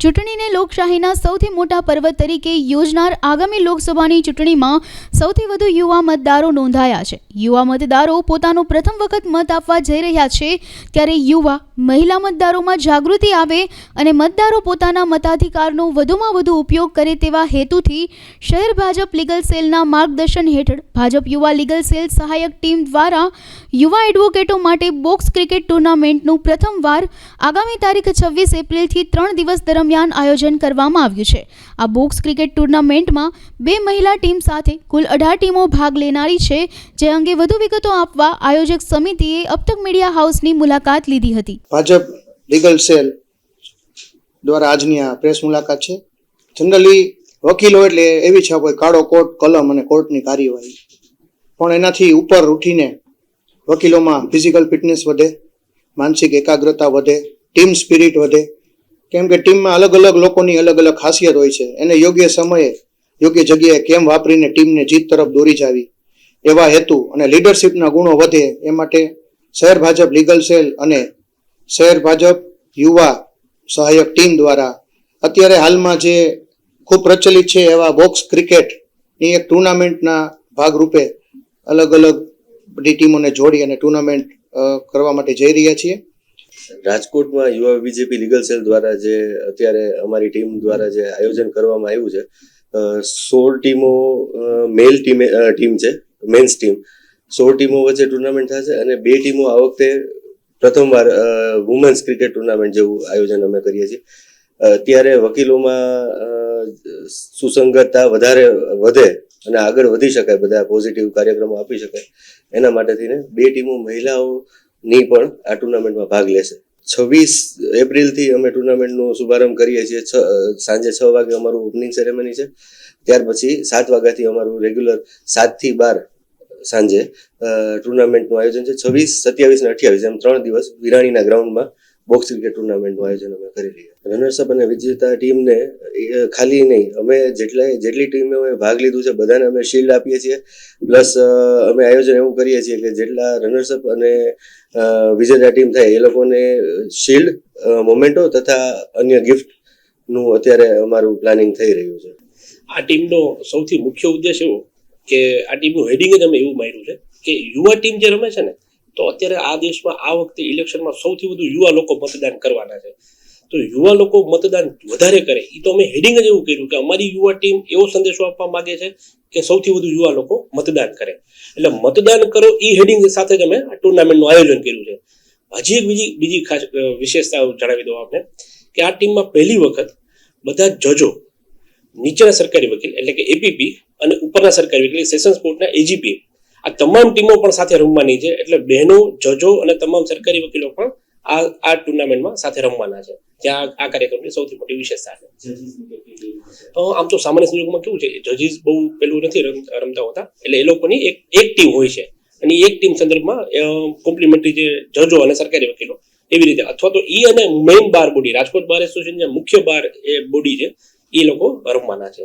ચૂંટણીને લોકશાહીના સૌથી મોટા પર્વ તરીકે યોજનાર આગામી લોકસભાની ચૂંટણીમાં સૌથી વધુ યુવા મતદારો નોંધાયા છે. યુવા મતદારો પોતાનો પ્રથમ વખત મત આપવા જઈ રહ્યા છે, ત્યારે યુવા મહિલા મતદારોમાં જાગૃતિ આવે અને મતદારો પોતાના મતાધિકારનો વધુમાં વધુ ઉપયોગ કરે તેવા હેતુથી શહેર ભાજપ લીગલ સેલના માર્ગદર્શન હેઠળ ભાજપ યુવા લીગલ સેલ સહાયક ટીમ દ્વારા યુવા એડવોકેટો માટે બોક્સ ક્રિકેટ ટુર્નામેન્ટનું પ્રથમવાર આગામી તારીખ છવ્વીસ એપ્રિલથી ત્રણ દિવસ દરમિયાન આયોજન કરવામાં આવ્યું છે. આ બોક્સ ક્રિકેટ ટુર્નામેન્ટમાં બે મહિલા ટીમ સાથે કુલ અઢાર ટીમો ભાગ લેનારી છે, જે અંગે વધુ વિગતો આપવા આયોજક સમિતિએ અબતક મીડિયા હાઉસની મુલાકાત લીધી હતી. ભાજપ લીગલ સેલ દ્વારા આજની આ પ્રેસ મુલાકાત છે. જનરલી વકીલો એટલે એવી છે, કોઈ કાળો કોટ, કલમ અને કોર્ટની કાર્યવાહી. પણ એનાથી ઉપર ઉઠીને વકીલોમાં ફિઝિકલ ફિટનેસ વધે, માનસિક એકાગ્રતા વધે ટીમ સ્પિરિટ વધે. કેમ કે ટીમમાં અલગ અલગ લોકોની અલગ અલગ ખાસિયત હોય છે. એને યોગ્ય સમયે, યોગ્ય જગ્યાએ કેમ વાપરીને ટીમને જીત તરફ દોરી જાવી? એવા હેતુ અને લીડરશિપના ગુણો વધે એ માટે શહેર ભાજપ લીગલ સેલ અને શહેર ભાજપ યુવા સહાયક ટીમ દ્વારા અત્યારે હાલમાં જે ખૂબ પ્રચલિત છે એવા બોક્સ ક્રિકેટની એક ટુર્નામેન્ટના ભાગરૂપે અલગ અલગ બધી ટીમોને જોડી અને ટુર્નામેન્ટ કરવા માટે જઈ રહ્યા છીએ. રાજકોટમાં યુવા બીજેપી લીગલ સેલ દ્વારા જે અત્યારે અમારી ટીમ દ્વારા જે આયોજન કરવામાં આવ્યું છે સોળ ટીમો મેલ ટીમે ટીમ છે, મેન્સ ટીમ. સોળ ટીમો વચ્ચે ટુર્નામેન્ટ થશે અને બે ટીમો આ વખતે પ્રથમવાર વુમેન્સ ક્રિકેટ ટુર્નામેન્ટ જેવું આયોજન અમે કરીએ છીએ. ત્યારે વકીલોમાં સુસંગતતા વધારે, વધે અને આગળ વધી શકાય, બધા પોઝિટિવ કાર્યક્રમો આપી શકાય. એના માટે થઈને બે ટીમો મહિલાઓની પણ આ ટુર્નામેન્ટમાં ભાગ લેશે. છવ્વીસ એપ્રિલથી અમે ટુર્નામેન્ટનો શુભારંભ કરીએ છીએ. છ સાંજે છ વાગે અમારું ઓપનિંગ સેરેમની છે. ત્યાર પછી સાત વાગ્યાથી અમારું રેગ્યુલર સાતથી બાર સાંજે ટુર્નામેન્ટનું આયોજન છે. છવ્વીસ, સત્યાવીસ અને અઠ્યાવીસ એમ ત્રણ દિવસ વિરાણીના ગ્રાઉન્ડમાં બોક્સ ક્રિકેટ ટુર્નામેન્ટનું આયોજન અમે કરી રહ્યા રનર્સઅપ અને વિજેતા ટીમને ખાલી નહીં, અમે જેટલા, જેટલી ટીમે અમે ભાગ લીધું છે, બધાને અમે શિલ્ડ આપીએ છીએ. પ્લસ અમે આયોજન એવું કરીએ છીએ કે જેટલા રનર્સઅપ અને વિજેતા ટીમ થાય, એ લોકોને શિલ્ડ મોમેન્ટો તથા અન્ય ગિફ્ટનું અત્યારે અમારું પ્લાનિંગ થઈ રહ્યું છે. આ ટીમનો સૌથી મુખ્ય ઉદ્દેશ એવો? કે આ ટીમનું હેડિંગ જ અમે એવું માર્યું છે કે યુવા ટીમ જે રમે છે ને, તો અત્યારે આ દેશમાં આ વખતે ઇલેક્શનમાં સૌથી વધુ યુવા લોકો મતદાન કરવાના છે. તો યુવા લોકો મતદાન વધારે કરે એ તો અમે હેડિંગ જ એવું કર્યું કે અમારી યુવા ટીમ એવો સંદેશો આપવા માંગે છે કે સૌથી વધુ યુવા લોકો મતદાન કરે. એટલે મતદાન કરો એ હેડિંગ સાથે જ અમે આ ટુર્નામેન્ટનું આયોજન કર્યું છે. હજી એક બીજી બીજી ખાસ વિશેષતા જણાવી દઉં આપને કે આ ટીમમાં પહેલી વખત બધા જજો નીચેના સરકારી વકીલ, એટલે કે એપીપી અને ઉપરના સરકારી વકીલ સેશન્સ કોર્ટના એજીપી આ તમામ ટીમો પણ સાથે રમવાની છે, એટલે બહેનો, જજો અને તમામ સરકારી વકીલો પણ આ આ ટુર્નામેન્ટમાં સાથે રમવાના છે. ત્યાં આ કાર્યક્રમની સૌથી મોટી વિશેષતા છે. આમ તો સામાન્ય સંજોગોમાં કેવું છે, જજીસ બહુ પેલું નથી રમ- રમતા હોતા, એટલે એ લોકોની એક એક ટીમ હોય છે. અને એક ટીમ સંદર્ભમાં કોમ્પ્લિમેન્ટરી જે જજો અને સરકારી વકીલો, એવી રીતે, અથવા તો ઈ અને main bar body, Rajkot bar association જે મુખ્ય બાર એ બોડી છે એ લોકો રમવાના છે.